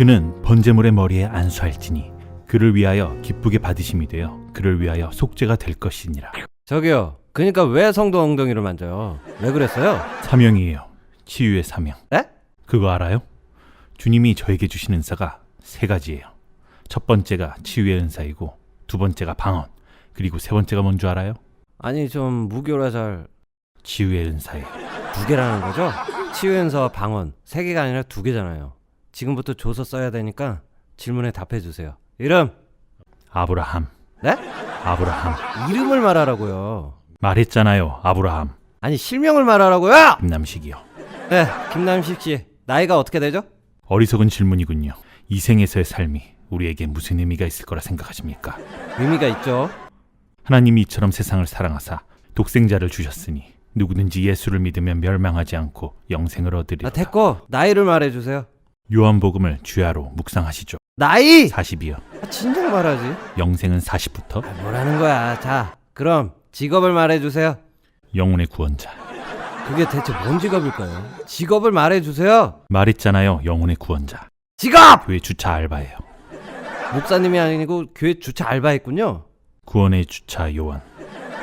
그는 번제물의 머리에 안수할지니 그를 위하여 기쁘게 받으심이 되어 그를 위하여 속죄가 될 것이니라. 저기요. 그러니까 왜 성도 엉덩이를 만져요? 왜 그랬어요? 사명이에요. 치유의 사명. 네? 그거 알아요? 주님이 저에게 주신 은사가 세 가지예요. 첫 번째가 치유의 은사이고 두 번째가 방언 그리고 세 번째가 뭔 줄 알아요? 아니 좀 무교라 잘두 치유의 은사예요. 개라는 거죠? 치유연서와 방언 세 개가 아니라 두 개잖아요. 지금부터 조서 써야 되니까 질문에 답해 주세요. 이름 아브라함. 네? 아브라함. 이름을 말하라고요. 말했잖아요. 아브라함. 아니 실명을 말하라고요. 김남식이요. 네, 김남식 씨 나이가 어떻게 되죠? 어리석은 질문이군요. 이 생에서의 삶이 우리에게 무슨 의미가 있을 거라 생각하십니까? 의미가 있죠. 하나님이 이처럼 세상을 사랑하사 독생자를 주셨으니 누구든지 예수를 믿으면 멸망하지 않고 영생을 아 얻으리라. 됐고 나이를 말해 주세요. 요한복음을 주야로 묵상하시죠. 나이 40이요. 아, 진작 말하지. 영생은 40부터 아, 뭐라는 거야? 자, 그럼 직업을 말해 주세요. 영혼의 구원자. 그게 대체 뭔 직업일까요? 직업을 말해 주세요. 말했잖아요. 영혼의 구원자. 직업! 교회 주차 알바예요. 목사님이 아니고 교회 주차 알바했군요. 구원의 주차 요한.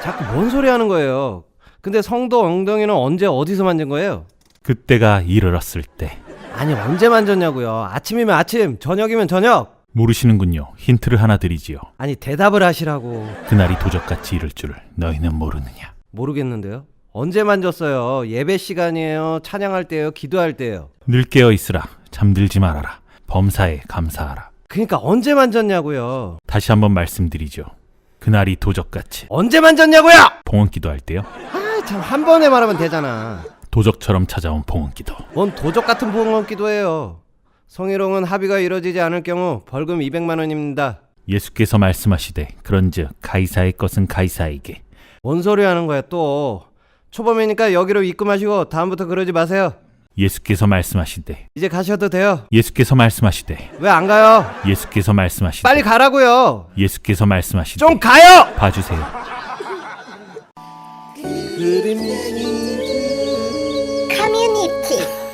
자꾸 뭔 소리 하는 거예요? 근데 성도 엉덩이는 언제 어디서 만진 거예요? 그때가 이르렀을 때 아니 언제 만졌냐고요? 아침이면 아침, 저녁이면 저녁. 모르시는군요. 힌트를 하나 드리지요. 아니 대답을 하시라고. 그날이 도적같이 이를 줄을 너희는 모르느냐. 모르겠는데요. 언제 만졌어요? 예배 시간이에요? 찬양할 때예요? 기도할 때예요? 늘 깨어 있으라. 잠들지 말아라. 범사에 감사하라. 그러니까 언제 만졌냐고요? 다시 한번 말씀드리죠. 그날이 도적같이 언제 만졌냐고요? 봉헌 기도할 때요. 아 참 한 번에 말하면 되잖아. 도적처럼 찾아온 봉헌 기도. 뭔 도적 같은 보험 기도예요. 성희롱은 합의가 이뤄지지 않을 경우 벌금 200만 원입니다. 예수께서 말씀하시되 그런즉 가이사의 것은 가이사에게 뭔 소리 하는 거야 또. 초범이니까 여기로 입금하시고 다음부터 그러지 마세요. 예수께서 말씀하시되 이제 가셔도 돼요. 예수께서 말씀하시되 왜 안 가요? 예수께서 말씀하시되 빨리 가라고요. 예수께서 말씀하시되 좀 가요. 봐주세요. আমিও